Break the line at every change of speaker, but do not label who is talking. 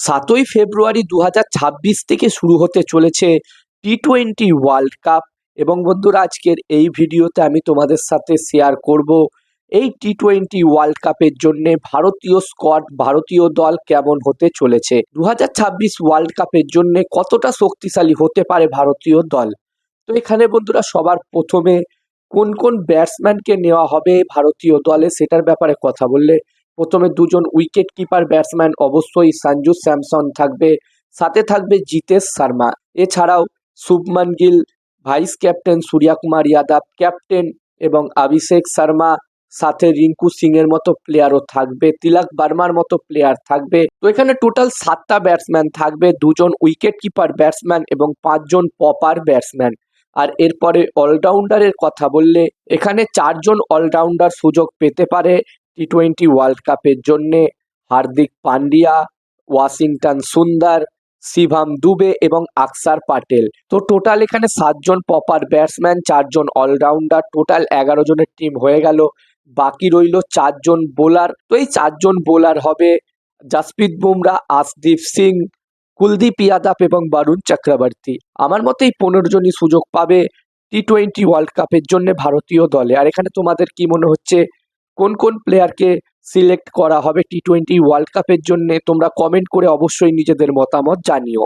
সাতই ফেব্রুয়ারি দু হাজার ছাব্বিশ থেকে শুরু হতে চলেছে টি টোয়েন্টি ওয়ার্ল্ড কাপ। এবং বন্ধুরা, আজকের এই ভিডিওতে আমি তোমাদের সাথে শেয়ার করব এই টি টোয়েন্টি ওয়ার্ল্ড কাপের জন্য ভারতীয় স্কোয়াড ভারতীয় দল কেমন হতে চলেছে। দু হাজার ছাব্বিশ ওয়ার্ল্ড কাপের জন্য কতটা শক্তিশালী হতে পারে ভারতীয় দল? তো এখানে বন্ধুরা, সবার প্রথমে কোন কোন ব্যাটসম্যানকে নেওয়া হবে ভারতীয় দলে সেটার ব্যাপারে কথা বললে প্রথমে দুজন উইকেট কিপার ব্যাটসম্যান অবশ্যই সঞ্জু স্যামসন থাকবে, সাথে থাকবে জিতেশ শর্মা। এছাড়াও Shubman Gill vice captain Surya Kumar Yadav captain এবং অভিষেক শর্মা, সাথে রিঙ্কু সিং এর মতো প্লেয়ারও থাকবে, তিলক বার্মার মতো প্লেয়ার থাকবে। তো এখানে টোটাল সাতটা ব্যাটসম্যান থাকবে, দুজন উইকেট কিপার ব্যাটসম্যান এবং পাঁচজন পপার ব্যাটসম্যান আর এরপরে অলরাউন্ডারের কথা বললে, এখানে চারজন অলরাউন্ডার সুযোগ পেতে পারে টি টোয়েন্টি ওয়ার্ল্ড কাপের জন্যে হার্দিক পান্ডিয়া, ওয়াশিংটন সুন্দর, শিভাম দুবে এবং আকসার পাটেল। তো টোটাল এখানে সাতজন পপার ব্যাটসম্যান চারজন অলরাউন্ডার টোটাল এগারো জনের টিম হয়ে গেল। বাকি রইল চারজন বোলার তো এই চারজন বোলার হবে জাসপ্রীত বুমরা, আসদীপ সিং, কুলদীপ যাদব এবং বারুণ চক্রবর্তী। আমার মতে এই পনেরো জনই সুযোগ পাবে টি টোয়েন্টি ওয়ার্ল্ড কাপের জন্য ভারতীয় দলে। আর এখানে তোমাদের কি মনে হচ্ছে? কোন কোন প্লেয়ারকে সিলেক্ট করা হবে টি টোয়েন্টি ওয়ার্ল্ড কাপের জন্যে, তোমরা কমেন্ট করে অবশ্যই নিজেদের মতামত জানিও।